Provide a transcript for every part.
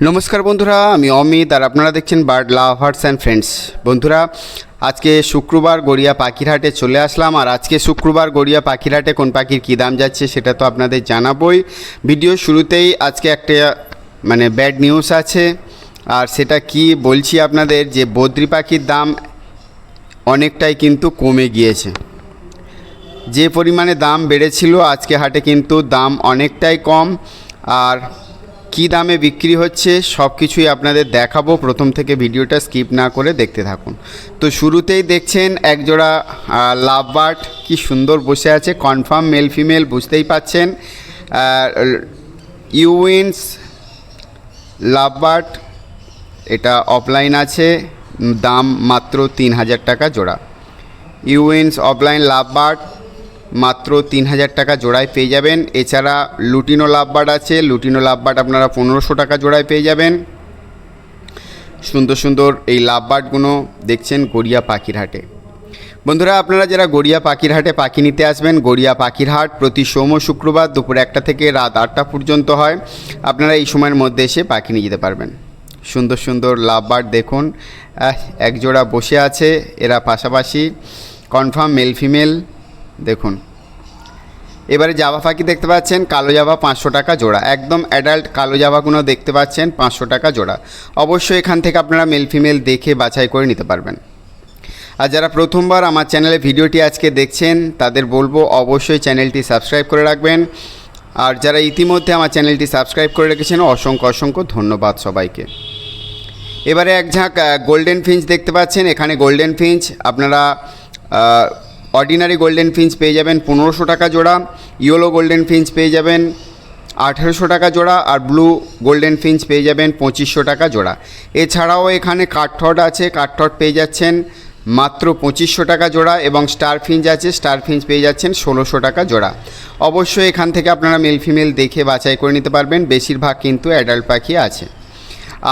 নমস্কার বন্ধুরা, আমি অমিত আর আপনারা দেখছেন বার্ড লাভার্স অ্যান্ড ফ্রেন্ডস বন্ধুরা, আজকে শুক্রবার গড়িয়া পাখিরহাটে চলে আসলাম আর আজকে শুক্রবার গড়িয়া পাখিরহাটে কোন পাখির কী দাম যাচ্ছে সেটা তো আপনাদের জানাবই। ভিডিও শুরুতেই আজকে একটা মানে ব্যাড নিউজ আছে আর সেটা কি বলছি আপনাদের যে বদ্রি পাখির দাম অনেকটাই কিন্তু কমে গিয়েছে। যে পরিমাণে দাম বেড়েছিল আজকে হাটে কিন্তু দাম অনেকটাই কম আর কি দামে বিক্রি হচ্ছে সব কিছুই আপনাদের দেখাবো। প্রথম থেকে ভিডিওটা স্কিপ না করে দেখতে থাকুন। তো শুরুতেই দেখছেন একজোড়া লাভ বার্ড। কি সুন্দর বসে আছে, কনফার্ম মেল ফিমেল, বুঝতেই পাচ্ছেন। ইউইন্স, লাভ বার্ড, এটা অফলাইন আছে, দাম মাত্র তিন হাজার টাকা জোড়া। ইউএনস অফলাইন, লাভ বার্ড। মাত্র তিন হাজার টাকা জোড়ায় পেয়ে যাবেন। এছাড়া লুটিনো লাভ বার্ড আছে। লুটিনো লাভ বার্ড আপনারা পনেরোশো টাকা জোড়ায় পেয়ে যাবেন। সুন্দর সুন্দর এই লাভ বার্ডগুলো দেখছেন গড়িয়া পাখির হাটে বন্ধুরা আপনারা যারা গড়িয়া পাখির হাটে পাখি নিতে আসবেন গড়িয়া পাখির হাট প্রতি সোম ও শুক্রবার দুপুর একটা থেকে রাত আটটা পর্যন্ত হয়। আপনারা এই সময়ের মধ্যে এসে পাখি নিয়ে যেতে পারবেন। সুন্দর সুন্দর লাভ বার্ড দেখুন। আহ, এক জোড়া বসে আছে। এরা পাশাপাশি কনফার্ম মেল ফিমেল দেখুন। এবারে জাভা পাখি দেখতে পাচ্ছেন? কালো জাভা পাঁচশো টাকা জোড়া। একদম অ্যাডাল্ট কালো জাভাগুলো দেখতে পাচ্ছেন, পাঁচশো টাকা জোড়া। অবশ্যই এখান থেকে আপনারা মেল ফিমেল দেখে বাছাই করে নিতে পারবেন। আর যারা প্রথমবার আমার চ্যানেলে ভিডিওটি আজকে দেখছেন, তাদের বলব অবশ্যই চ্যানেলটি সাবস্ক্রাইব করে রাখবেন। আর যারা ইতিমধ্যে আমার চ্যানেলটি সাবস্ক্রাইব করে রেখেছেন, অসংখ্য অসংখ্য ধন্যবাদ সবাইকে। এবারে এক ঝাঁক গোল্ডেন ফিঞ্চ দেখতে পাচ্ছেন। এখানে গোল্ডেন ফিঞ্চ আপনারা অর্ডিনারি গোল্ডেন ফিঞ্চ পেয়ে যাবেন পনেরোশো টাকা জোড়া, ইয়েলো গোল্ডেন ফিঞ্চ পেয়ে যাবেন আঠেরোশো টাকা জোড়া আর ব্লু গোল্ডেন ফিঞ্চ পেয়ে যাবেন পঁচিশশো টাকা জোড়া। এছাড়াও এখানে কাঠঠট আছে, কাঠঠট পেয়ে যাচ্ছেন মাত্র পঁচিশশো টাকা জোড়া এবং স্টার ফিঞ্চ আছে, স্টার ফিঞ্চ পেয়ে যাচ্ছেন ষোলোশো টাকা জোড়া। অবশ্যই এখান থেকে আপনারা মেল ফিমেল দেখে বাছাই করে নিতে পারবেন, বেশিরভাগ কিন্তু অ্যাডাল্ট পাখি আছে।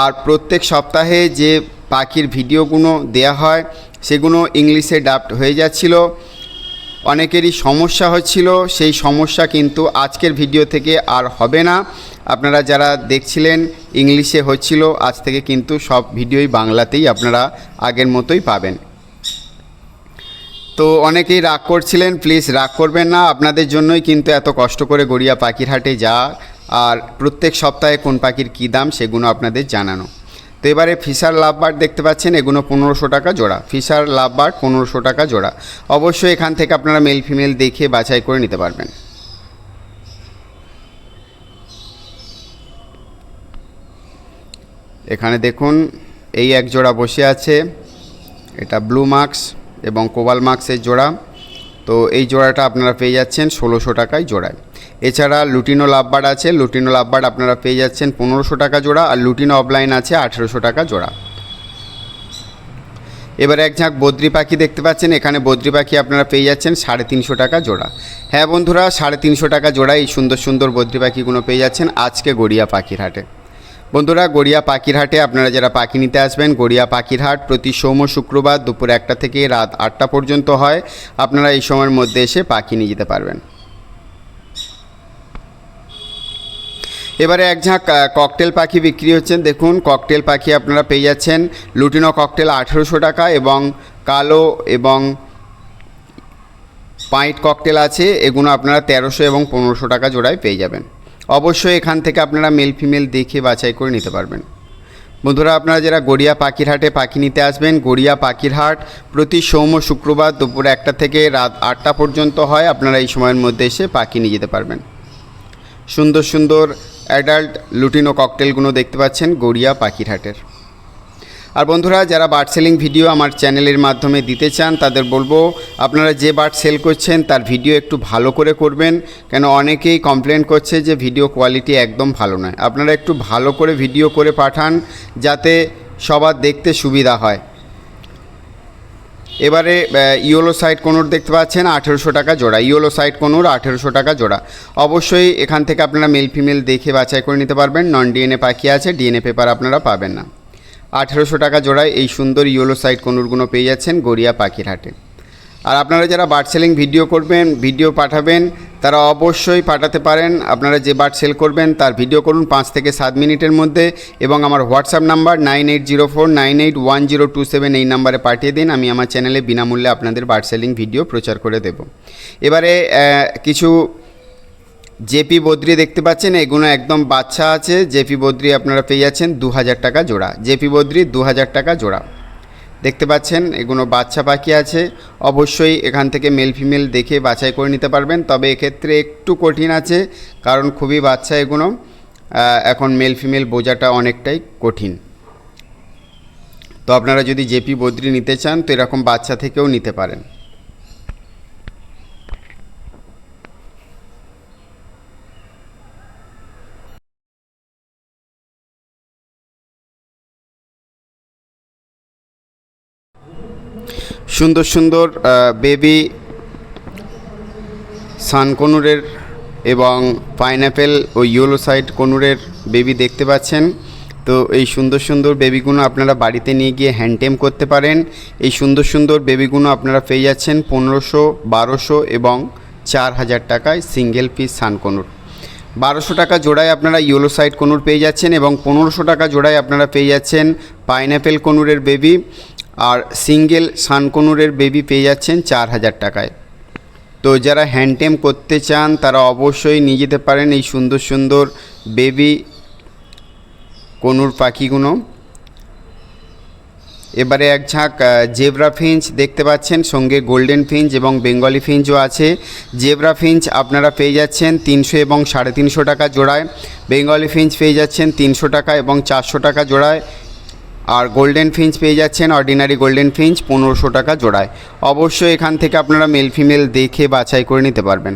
আর প্রত্যেক সপ্তাহে যে পাখির ভিডিওগুলো দেয়া হয়, সেগুলো ইংলিশে ডাবড হয়ে যাচ্ছিল। অনেকেরই সমস্যা হচ্ছিল, সেই সমস্যা কিন্তু আজকের ভিডিও থেকে আর হবে না। আপনারা যারা দেখছিলেন ইংলিশে হচ্ছিল, আজ থেকে কিন্তু সব ভিডিওই বাংলাতেই আপনারা আগের মতোই পাবেন। তো অনেকেই রাগ করছিলেন, প্লিজ রাগ করবেন না, আপনাদের জন্যই কিন্তু এত কষ্ট করে গড়িয়া পাখির হাটে যা, আর প্রত্যেক সপ্তাহে কোন পাখির কী দাম, সেগুলো আপনাদের জানানো। তো এবারে ফিশার বার্ড দেখতে পাচ্ছেন এগুলো পনেরোশো টাকা জোড়া। ফিশার বার্ড পনেরোশো টাকা জোড়া। অবশ্যই এখান থেকে আপনারা মেল ফিমেল দেখে বাছাই করে নিতে পারবেন। এখানে দেখুন, এই এক জোড়া বসে আছে। এটা ব্লু মার্কস এবং কোবাল মার্কসের জোড়া। তো এই জোড়াটা আপনারা পেয়ে যাচ্ছেন ষোলোশো টাকায় জোড়ায়। এছাড়া লুটিনো লাভবার্ড আছে। লুটিনো লাভবার্ড আপনারা পেয়ে যাচ্ছেন পনেরোশো টাকা জোড়া আর লুটিনো অফলাইন আছে আঠেরোশো টাকা জোড়া। এবারে এক ঝাঁক বদ্রি পাখি দেখতে পাচ্ছেন। এখানে বদ্রি পাখি আপনারা পেয়ে যাচ্ছেন সাড়ে তিনশো টাকা জোড়া। হ্যাঁ বন্ধুরা, সাড়ে তিনশো টাকা জোড়া এই সুন্দর সুন্দর বদ্রি পাখিগুলো পেয়ে যাচ্ছেন আজকে গড়িয়া পাখির হাটে বন্ধুরা, গড়িয়া পাখির হাটে আপনারা যারা পাখি নিতে আসবেন, গড়িয়া পাখির হাট প্রতি সোম শুক্রবার দুপুর একটা থেকে রাত আটটা পর্যন্ত হয়। আপনারা এই সময়ের মধ্যে এসে পাখি নিয়ে যেতে পারবেন। এবারে এক ঝাঁক ককটেল পাখি বিক্রি হচ্ছেন। দেখুন, ককটেল পাখি আপনারা পেয়ে যাচ্ছেন। লুটিনো ককটেল আঠেরোশো টাকা এবং কালো এবং পাইট ককটেল আছে। এগুলো আপনারা তেরোশো এবং পনেরোশো টাকা জোড়ায় পেয়ে যাবেন। অবশ্যই এখান থেকে আপনারা মেল ফিমেল দেখে বাছাই করে নিতে পারবেন। বন্ধুরা, আপনারা যারা গড়িয়া পাখির হাটে পাখি নিতে আসবেন, গড়িয়া পাখির হাট প্রতি সোম শুক্রবার দুপুর একটা থেকে রাত আটটা পর্যন্ত হয়। আপনারা এই সময়ের মধ্যে এসে পাখি নিয়ে যেতে পারবেন। সুন্দর সুন্দর অ্যাডাল্ট লুটিনো ককটেলগুলো দেখতে পাচ্ছেন গড়িয়া পাখিরহাটের। আর বন্ধুরা, যারা বার্ড সেলিং ভিডিও আমার চ্যানেলের মাধ্যমে দিতে চান, তাদের বলব, আপনারা যে বার্ড সেল করছেন, তার ভিডিও একটু ভালো করে করবেন। কেন অনেকেই কমপ্লেন করছে যে, ভিডিও কোয়ালিটি একদম ভালো নয়। আপনারা একটু ভালো করে ভিডিও করে পাঠান, যাতে সবার দেখতে সুবিধা হয়। এবারে ইয়োলো সাইড কোনোর দেখতে পাচ্ছেন, আঠেরোশো টাকা জোড়া। ইয়োলো সাইড কোনোর, আঠেরোশো টাকা জোড়া। অবশ্যই এখান থেকে আপনারা মেল ফিমেল দেখে বাছাই করে নিতে পারবেন। নন ডিএনএ পাখি আছে, ডিএনএ পেপার আপনারা পাবেন না। আঠেরোশো টাকা জোড়ায় এই সুন্দর ইয়োলো সাইড কোনোরগুলো পেয়ে যাচ্ছেন গড়িয়া পাখির হাটে। আর আপনারা যারা বার্ড সেলিং ভিডিও করবেন, ভিডিও পাঠাবেন, তারা অবশ্যই পাঠাতে পারেন। আপনারা যে বার্ড সেল করবেন, তার ভিডিও করুন পাঁচ থেকে সাত মিনিটের মধ্যে এবং আমার WhatsApp number nine eight zero four nine eight one zero two seven এই নাম্বারে পাঠিয়ে দিন। আমি আমার চ্যানেলে বিনামূল্যে আপনাদের বার্ড সেলিং ভিডিও প্রচার করে দেব। এবারে কিছু জেপি বদ্রি দেখতে পাচ্ছেন। এগুলো একদম বাচ্চা আছে। জেপি বদ্রি আপনারা পেয়ে যাচ্ছেন দু হাজার টাকা জোড়া। জেপি বদ্রি দু হাজার টাকা জোড়া। দেখতে পাচ্ছেন এগুলো বাচ্চা পাখি আছে। অবশ্যই এখান থেকে মেল ফিমেল দেখে বাছাই করে নিতে পারবেন। তবে এক্ষেত্রে একটু কঠিন আছে, কারণ খুবই বাচ্চা এগুলো এখন মেল ফিমেল বোঝাটা অনেকটাই কঠিন। তো আপনারা যদি জেপি বদ্রি নিতে চান, তো এরকম বাচ্চা থেকেও নিতে পারেন। সুন্দর সুন্দর বেবি সানকনুরের এবং পাইনঅ্যাপেল ও ইয়েলো সাইড কনুরের বেবি দেখতে পাচ্ছেন। তো এই সুন্দর সুন্দর বেবিগুলো আপনারা বাড়িতে নিয়ে গিয়ে হ্যান্ডটেম করতে পারেন। এই সুন্দর সুন্দর বেবিগুলো আপনারা পেয়ে যাচ্ছেন পনেরোশো, বারোশো এবং চার হাজার টাকায় সিঙ্গেল পিস সানকনুর। বারোশো টাকা জোড়ায় আপনারা ইয়েলো সাইড কনুর পেয়ে যাচ্ছেন এবং পনেরোশো টাকা জোড়ায় আপনারা পেয়ে যাচ্ছেন পাইনঅ্যাপেল কনুরের বেবি। আর সিঙ্গেল সানকনুরের বেবি পেয়ে যাচ্ছেন চার হাজার টাকায়। তো যারা হ্যান্ডটেম করতে চান, তারা অবশ্যই নিয়ে যেতে পারেন এই সুন্দর সুন্দর বেবি কনুর পাখিগুলো। এবারে এক ঝাঁক জেব্রা ফিঞ্চ দেখতে পাচ্ছেন, সঙ্গে গোল্ডেন ফিঞ্চ এবং বেঙ্গলি ফিঞ্চও আছে। জেব্রা ফিঞ্চ আপনারা পেয়ে যাচ্ছেন তিনশো এবং সাড়ে তিনশো টাকা জোড়ায়। বেঙ্গলি ফিঞ্চ পেয়ে যাচ্ছেন তিনশো টাকা এবং চারশো টাকা জোড়ায়। আর গোল্ডেন ফিঞ্চ পেয়ে যাচ্ছেন অর্ডিনারি গোল্ডেন ফিঞ্চ পনেরোশো টাকা জোড়ায়। অবশ্যই এখান থেকে আপনারা মেল ফিমেল দেখে বাছাই করে নিতে পারবেন।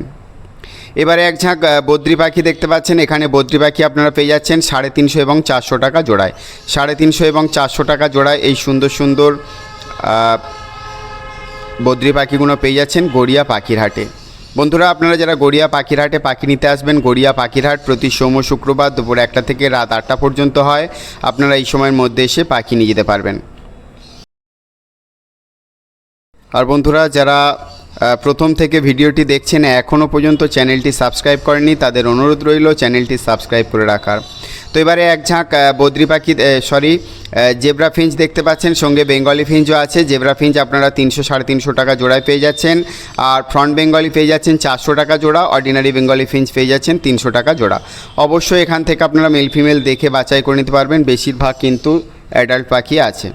এবারে এক ঝাঁক বদ্রি পাখি দেখতে পাচ্ছেন। এখানে বদ্রি পাখি আপনারা পেয়ে যাচ্ছেন সাড়ে তিনশো এবং চারশো টাকা জোড়ায়। সাড়ে তিনশো এবং চারশো টাকা জোড়ায় এই সুন্দর সুন্দর বদ্রি পাখিগুলো পেয়ে যাচ্ছেন গড়িয়া পাখির হাটে। বন্ধুরা, আপনারা যারা গড়িয়া পাখিরহাটে পাখি নিতে আসবেন, গড়িয়া পাখিরহাট প্রতি সোম শুক্রবার দুপুর একটা থেকে রাত আটটা পর্যন্ত হয়। আপনারা এই সময়ের মধ্যে এসে পাখি নিয়ে যেতে পারবেন। আর বন্ধুরা, যারা প্রথম থেকে ভিডিওটি দেখছেন এখনও পর্যন্ত চ্যানেলটি সাবস্ক্রাইব করেনি তাদের অনুরোধ রইল চ্যানেলটি সাবস্ক্রাইব করে রাখার। তো এবারে এক ঝাঁক বদ্রি পাখি সরি জেব্রা ফিঞ্চ দেখতে পাচ্ছেন, সঙ্গে বেঙ্গলি ফিঞ্চও আছে। জেব্রা ফিঞ্চ আপনারা তিনশো, সাড়ে তিনশো টাকা জোড়ায় পেয়ে যাচ্ছেন। আর ফ্রন্ট বেঙ্গলি পেয়ে যাচ্ছেন চারশো টাকা জোড়া অর্ডিনারি বেঙ্গলি ফিঞ্চ পেয়ে যাচ্ছেন তিনশো টাকা জোড়া। অবশ্যই এখান থেকে আপনারা মেল ফিমেল দেখে বাছাই করে নিতে পারবেন। বেশিরভাগ কিন্তু অ্যাডাল্ট পাখি আছে।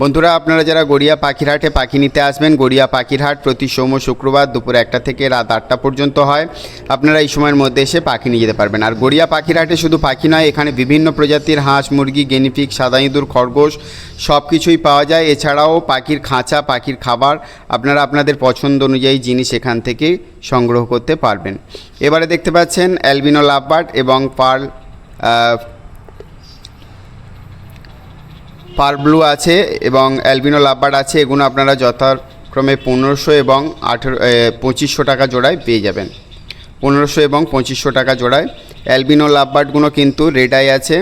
বন্ধুরা, আপনারা যারা গড়িয়া পাখিরহাটে পাখি নিতে আসবেন, গড়িয়া পাখিরহাট প্রতি সোম শুক্রবার দুপুর একটা থেকে রাত আটটা পর্যন্ত হয়। আপনারা এই সময়ের মধ্যে এসে পাখি নিয়ে যেতে পারবেন। আর গড়িয়া পাখিরহাটে শুধু পাখি নয়, এখানে বিভিন্ন প্রজাতির হাঁস, মুরগি গেনিফিক সাদা ইঁদুর, খরগোশ সব কিছুই পাওয়া যায়। এছাড়াও পাখির খাঁচা, পাখির খাবার আপনারা আপনাদের পছন্দ অনুযায়ী জিনিস এখান থেকে সংগ্রহ করতে পারবেন। এবারে দেখতে পাচ্ছেন অ্যালবিনো লাভবার্ড এবং পার্ল পার ব্লু আছে এবং অ্যালবিনো লাভবার্ড আছে, এগুলো আপনারা যথাক্রমে পনেরোশো এবং আঠেরো পঁচিশশো টাকা জোড়ায় পেয়ে যাবেন। পনেরোশো এবং পঁচিশশো টাকা জোড়ায়। অ্যালবিনো লাভবার্ডগুলো কিন্তু রেড আই আছে।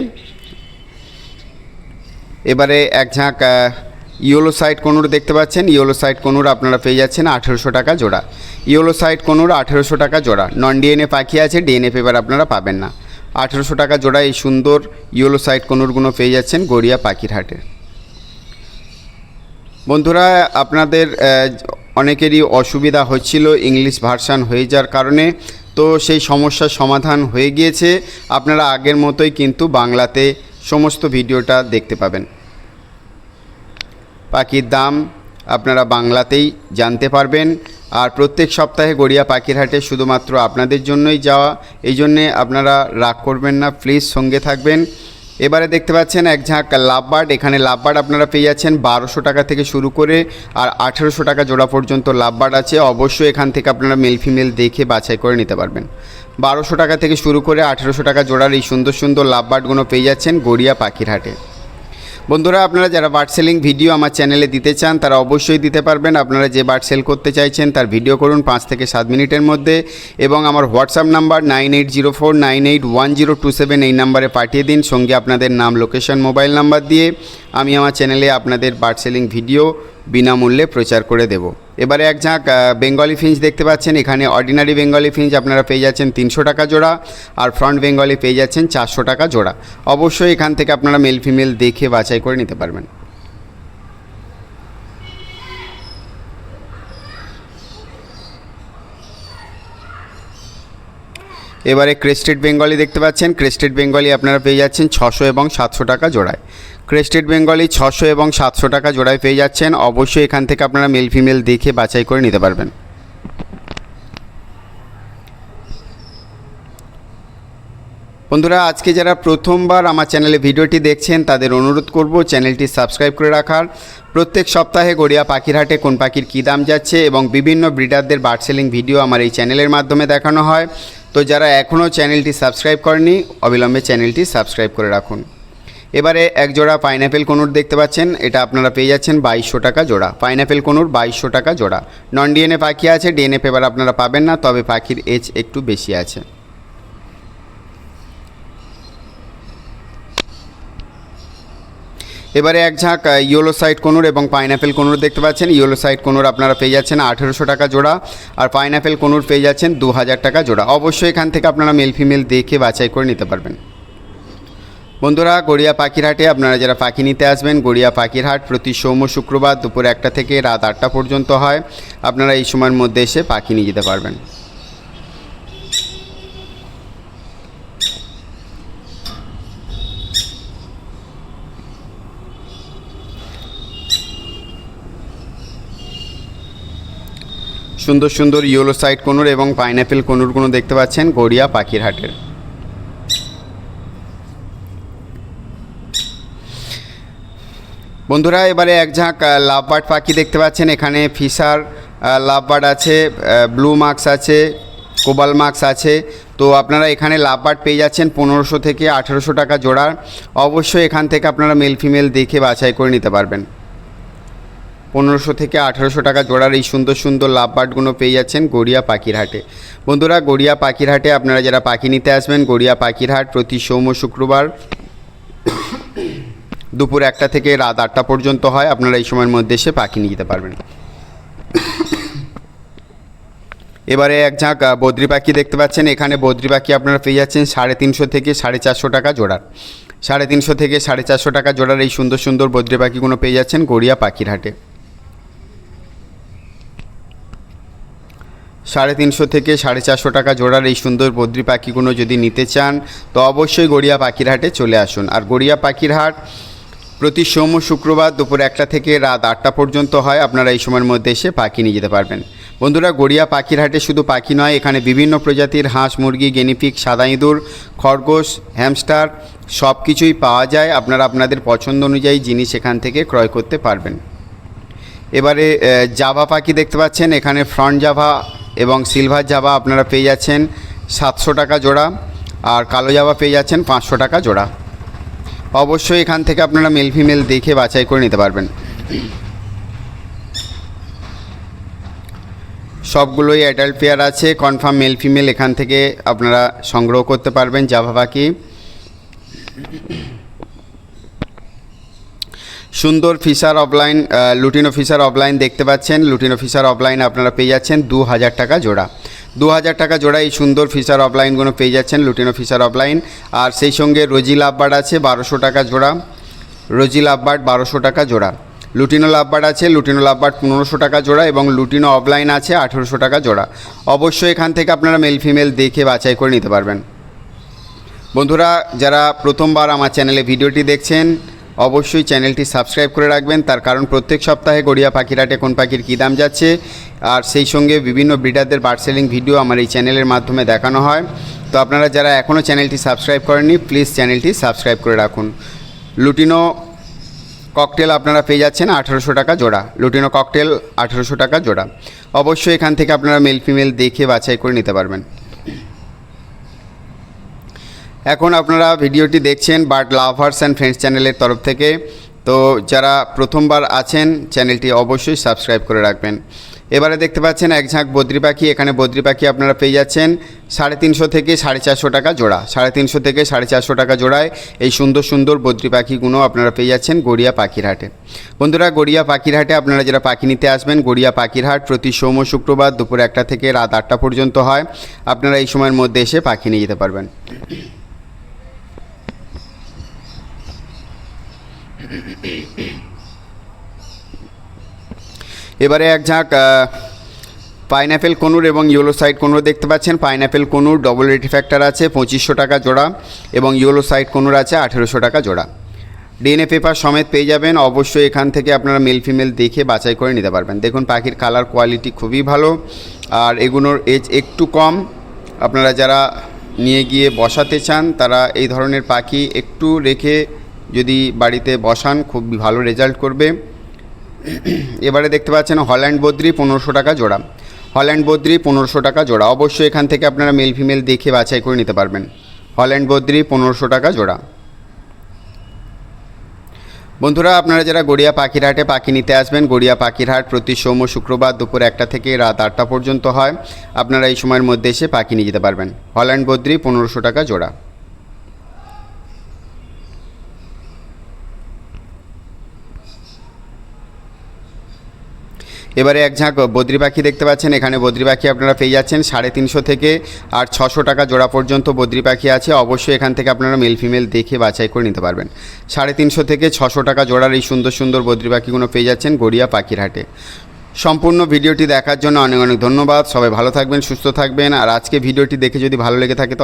এবারে এক ঝাঁক ইয়োলো সাইড কোনুর দেখতে পাচ্ছেন। ইয়োলো সাইড কোনুর আপনারা পেয়ে যাচ্ছেন আঠেরোশো টাকা জোড়া। ইয়োলো সাইড কোনুর আঠেরোশো টাকা জোড়া। নন ডিএনএ পাখি আছে, ডিএনএ পেপার আপনারা পাবেন না। আঠেরোশো টাকা জোড়া এই সুন্দর ইয়োলো সাইড কোনুরগুলো পেয়ে যাচ্ছেন গড়িয়া পাখির হাটে বন্ধুরা, আপনাদের অনেকেরই অসুবিধা হচ্ছিল, ইংলিশ ভার্সান হয়ে যাওয়ার কারণে। তো সেই সমস্যার সমাধান হয়ে গিয়েছে। আপনারা আগের মতোই কিন্তু বাংলাতে সমস্ত ভিডিওটা দেখতে পাবেন। পাখির দাম আপনারা বাংলাতেই জানতে পারবেন। আর প্রত্যেক সপ্তাহে গড়িয়া পাখির হাটে শুধুমাত্র আপনাদের জন্যই যাওয়া, এই জন্যে আপনারা রাগ করবেন না প্লিজ সঙ্গে থাকবেন। এবারে দেখতে পাচ্ছেন এক ঝাঁক লাভবার্ড, এখানে লাভবার্ড আপনারা পেয়ে যাচ্ছেন বারোশো টাকা থেকে শুরু করে আর আঠেরোশো টাকা জোড়া পর্যন্ত লাভবার্ড আছে। অবশ্যই এখান থেকে আপনারা মেল ফিমেল দেখে বাছাই করে নিতে পারবেন। বারোশো টাকা থেকে শুরু করে আঠেরোশো টাকা জোড়ার এই সুন্দর সুন্দর লাভবার্ডগুলো পেয়ে যাচ্ছেন গড়িয়া পাখির হাটে। বন্ধুরা, আপনারা যারা বার্ড সেলিং ভিডিও আমার চ্যানেলে দিতে চান, তারা অবশ্যই দিতে পারবেন। আপনারা যে বার্ড সেল করতে চাইছেন, তার ভিডিও করুন পাঁচ থেকে সাত মিনিটের মধ্যে এবং আমার WhatsApp number nine eight zero four, nine eight one zero two seven এই নাম্বারে পাঠিয়ে দিন। সঙ্গে আপনাদের নাম, লোকেশন, মোবাইল নাম্বার দিয়ে আমি আমার চ্যানেলে আপনাদের বার্ড সেলিং ভিডিও বিনামূল্যে প্রচার করে দেব। এবারে এক ঝাঁক বেঙ্গলি ফিঞ্চ দেখতে পাচ্ছেন। এখানে অর্ডিনারি বেঙ্গলি ফিঞ্চ আপনারা পেয়ে যাচ্ছেন তিনশো টাকা জোড়া আর ফ্রন্ট বেঙ্গলি পেয়ে যাচ্ছেন চারশো টাকা জোড়া। অবশ্যই এখান থেকে আপনারা মেল ফিমেল দেখে বাছাই করে নিতে পারবেন। এবারে ক্রেস্টেড বেঙ্গলি দেখতে পাচ্ছেন। ক্রেস্টেড বেঙ্গলি আপনারা পেয়ে যাচ্ছেন ছশো এবং সাতশো টাকা জোড়ায়। ক্রেস্টেড বেঙ্গলি ছশো এবং সাতশো টাকা জোড়ায় পেয়ে যাচ্ছেন। অবশ্যই এখান থেকে আপনারা মেল ফিমেল দেখে বাছাই করে নিতে পারবেন। বন্ধুরা, আজকে যারা প্রথমবার আমার চ্যানেলে ভিডিওটি দেখছেন, তাদের অনুরোধ করব চ্যানেলটি সাবস্ক্রাইব করে রাখার। প্রত্যেক সপ্তাহে গড়িয়া পাখির হাটে কোন পাখির কী দাম যাচ্ছে এবং বিভিন্ন ব্রিডারদের বার্ড সেলিং ভিডিও আমার এই চ্যানেলের মাধ্যমে দেখানো হয়। তো যারা এখনও চ্যানেলটি সাবস্ক্রাইব করেনি অবিলম্বে চ্যানেলটি সাবস্ক্রাইব করে রাখুন। এবারে এক জোড়া পাইনাপেল কনুর দেখতে পাচ্ছেন, এটা আপনারা পেয়ে যাচ্ছেন বাইশশো টাকা জোড়া। পাইনাপেল কনুর বাইশশো টাকা জোড়া। নন ডিএনএ পাখি আছে ডিএনএ পেপার আপনারা পাবেন না, তবে পাখির এজ একটু বেশি আছে। এবারে এক ঝাঁক ইয়েলো সাইড কোনুর এবং পাইনাপেল কোনুর দেখতে পাচ্ছেন। ইয়েলো সাইড কোনুর আপনারা পেয়ে যাচ্ছেন আঠেরোশো টাকা জোড়া, আর পাইনাপেল কোনুর পেয়ে যাচ্ছেন দু হাজার টাকা জোড়া। অবশ্যই এখান থেকে আপনারা মেল ফিমেল দেখে বাছাই করে নিতে পারবেন। বন্ধুরা, গড়িয়া পাখির হাটে আপনারা যারা পাখি নিতে আসবেন, গড়িয়া পাখির হাট প্রতি সোম শুক্রবার দুপুর একটা থেকে রাত আটটা পর্যন্ত হয়। আপনারা এই সময়ের মধ্যে এসে পাখি নিয়ে যেতে পারবেন। সুন্দর সুন্দর ইয়েলো সাইড কোনুর এবং পাইনাপেল কোনুরগুলো দেখতে পাচ্ছেন গড়িয়া পাখির বন্ধুরা, এবারে এক ঝাঁক লাভবার্ড পাখি দেখতে পাচ্ছেন। এখানে ফিশার লাভবার্ড আছে ব্লু মার্কস আছে, কোবাল মার্কস আছে। তো আপনারা এখানে লাভবার্ড পেয়ে যাচ্ছেন পনেরোশো থেকে আঠেরোশো টাকা জোড়ার। অবশ্যই এখান থেকে আপনারা মেল ফিমেল দেখে বাছাই করে নিতে পারবেন। পনেরোশো থেকে আঠেরোশো টাকা জোড়ার এই সুন্দর সুন্দর লাভবার্ডগুলো পেয়ে যাচ্ছেন গড়িয়া পাখির হাটে। বন্ধুরা, গড়িয়া পাখির হাটে আপনারা যারা পাখি নিতে আসবেন, গড়িয়া পাখির হাট প্রতি সোম শুক্রবার দুপুর একটা থেকে রাত আটটা পর্যন্ত হয়। আপনারা এই সময়ের মধ্যে এসে পাখি নিয়ে যেতে পারবেন। এবারে এক ঝাঁক বদ্রি পাখি দেখতে পাচ্ছেন। এখানে বদ্রি পাখি আপনারা পেয়ে যাচ্ছেন সাড়ে তিনশো থেকে সাড়ে চারশো টাকা জোড়ার। সাড়ে তিনশো থেকে সাড়ে চারশো টাকা জোড়ার এই সুন্দর সুন্দর বদ্রি পাখিগুলো পেয়ে যাচ্ছেন গড়িয়া পাখির হাটে। সাড়ে তিনশো থেকে সাড়ে চারশো টাকা জোড়ার এই সুন্দর বদ্রি পাখিগুলো যদি নিতে চান, তো অবশ্যই গড়িয়া পাখির হাটে চলে আসুন। আর গড়িয়া পাখির হাট প্রতি সোম ও শুক্রবার দুপুর একটা থেকে রাত আটটা পর্যন্ত হয়। আপনারা এই সময়ের মধ্যে এসে পাখি নিয়ে যেতে পারবেন। বন্ধুরা, গড়িয়া পাখির হাটে শুধু পাখি নয়, এখানে বিভিন্ন প্রজাতির হাঁস, মুরগি গেনিপিক সাদা ইঁদুর, খরগোশ, হ্যামস্টার সব কিছুই পাওয়া যায়। আপনারা আপনাদের পছন্দ অনুযায়ী জিনিস এখান থেকে ক্রয় করতে পারবেন। এবারে জাভা পাখি দেখতে পাচ্ছেন। এখানে ফ্রন্ট জাভা এবং সিলভার জাভা আপনারা পেয়ে যাচ্ছেন সাতশো টাকা জোড়া, আর কালো জাভা পেয়ে যাচ্ছেন পাঁচশো টাকা জোড়া। অবশ্যই এখান থেকে আপনারা মেল ফিমেল দেখে বাছাই করে নিতে পারবেন। সবগুলোই অ্যাডাল্ট পেয়ার আছে কনফার্ম মেল ফিমেল এখান থেকে আপনারা সংগ্রহ করতে পারবেন, জাভা পাখি। সুন্দর Fischer opaline lutino Fischer opaline দেখতে পাচ্ছেন। লুটিনো ফিশার অফলাইন আপনারা পেয়ে যাচ্ছেন দু হাজার টাকা জোড়া। দু হাজার টাকা জোড়া এই সুন্দর ফিশার অফলাইনগুলো পেয়ে যাচ্ছেন লুটিনো ফিশার অফলাইন। আর সেই সঙ্গে রোজি লাভবার্ড আছে বারোশো টাকা জোড়া। রোজি লাভবার্ড বারোশো টাকা জোড়া। লুটিনো লাভবার্ড আছে, লুটিনো লাভবার্ড পনেরোশো টাকা জোড়া এবং লুটিনো অফলাইন আছে আঠেরোশো টাকা জোড়া। অবশ্যই এখান থেকে আপনারা মেল ফিমেল দেখে বাছাই করে নিতে পারবেন। বন্ধুরা, যারা প্রথমবার আমার চ্যানেলে ভিডিওটি দেখছেন অবশ্যই চ্যানেলটি সাবস্ক্রাইব করে রাখবেন। তার কারণ প্রত্যেক সপ্তাহে গড়িয়া পাখিরাটে কোন পাখির কী দাম যাচ্ছে। আর সেই সঙ্গে বিভিন্ন ব্রিডারদের বার্ড সেলিং ভিডিও আমার এই চ্যানেলের মাধ্যমে দেখানো হয়। তো আপনারা যারা এখনও চ্যানেলটি সাবস্ক্রাইব করেননি, প্লিজ চ্যানেলটি সাবস্ক্রাইব করে রাখুন। লুটিনো ককটেল আপনারা পেয়ে যাচ্ছেন আঠেরোশো টাকা জোড়া। লুটিনো ককটেল আঠেরোশো টাকা জোড়া। অবশ্যই এখান থেকে আপনারা মেল ফিমেল দেখে বাছাই করে নিতে পারবেন। এখন আপনারা ভিডিওটি দেখছেন বাট লাভার্স অ্যান্ড ফ্রেন্ডস চ্যানেলের তরফ থেকে। তো যারা প্রথমবার আছেন, চ্যানেলটি অবশ্যই সাবস্ক্রাইব করে রাখবেন। এবারে দেখতে পাচ্ছেন এক ঝাঁক বদ্রি পাখি। এখানে বদ্রি পাখি আপনারা পেয়ে যাচ্ছেন সাড়ে তিনশো থেকে সাড়ে চারশো টাকা জোড়া। সাড়ে তিনশো থেকে সাড়ে চারশো টাকা জোড়ায় এই সুন্দর সুন্দর বদ্রি পাখিগুলো আপনারা পেয়ে যাচ্ছেন গড়িয়া পাখির হাটে। বন্ধুরা, গড়িয়া পাখির হাটে আপনারা যারা পাখি নিতে আসবেন, গড়িয়া পাখির হাট প্রতি সোম শুক্রবার দুপুর একটা থেকে রাত আটটা পর্যন্ত হয়। আপনারা এই সময়ের মধ্যে এসে পাখি নিয়ে যেতে পারবেন। এবারে এক ঝাঁক পাইনঅ্যাপেল কনুর এবং ইয়েলো সাইড কনুর দেখতে পাচ্ছেন। পাইনঅ্যাপেল কনুর ডবল রেটি ফ্যাক্টর আছে, পঁচিশশো টাকা জোড়া এবং ইয়েলো সাইড কনুর আছে, আঠেরোশো টাকা জোড়া। ডিএনএ পেপার সমেত পেয়ে যাবেন। অবশ্যই এখান থেকে আপনারা মেল ফিমেল দেখে বাছাই করে নিতে পারবেন। দেখুন, পাখির কালার কোয়ালিটি খুবই ভালো। আর এগুলোর এজ একটু কম। আপনারা যারা নিয়ে গিয়ে বসাতে চান, তারা এই ধরনের পাখি একটু রেখে যদি বাড়িতে বসান, খুব ভালো রেজাল্ট করবে। এবারে দেখতে পাচ্ছেন হল্যান্ড বদ্রি পনেরোশো টাকা জোড়া। হল্যান্ড বদ্রি পনেরোশো টাকা জোড়া। অবশ্যই এখান থেকে আপনারা মেল ফিমেল দেখে বাছাই করে নিতে পারবেন। হল্যান্ড বদ্রি পনেরোশো টাকা জোড়া। বন্ধুরা, আপনারা যারা গড়িয়া পাখির হাটে পাখি নিতে আসবেন, গড়িয়া পাখির হাট প্রতি সোম শুক্রবার দুপুর একটা থেকে রাত আটটা পর্যন্ত হয়। আপনারা এই সময়ের মধ্যে এসে পাখি নিয়ে যেতে পারবেন। হল্যান্ড বদ্রি পনেরোশো টাকা জোড়া। এবারে এক ঝাঁক বদ্রি পাখি দেখতে পাচ্ছেন। এখানে বদ্রি পাখি আপনারা পেয়ে যাচ্ছেন। সাড়ে তিনশো থেকে আর ছশো টাকা জোড়া পর্যন্ত বদ্রি পাখি আছে। অবশ্যই এখান থেকে আপনারা মেল ফিমেল দেখে বাছাই করে নিতে পারবেন। সাড়ে তিনশো থেকে ছশো টাকা জোড়ার এই সুন্দর সুন্দর বদ্রি পাখিগুলো পেয়ে যাচ্ছেন গড়িয়া পাখির হাটে সম্পূর্ণ ভিডিওটি দেখার জন্য অনেক অনেক ধন্যবাদ। সবাই ভালো থাকবেন, সুস্থ থাকবেন। আর আজকে ভিডিওটি দেখে যদি ভালো লেগে থাকে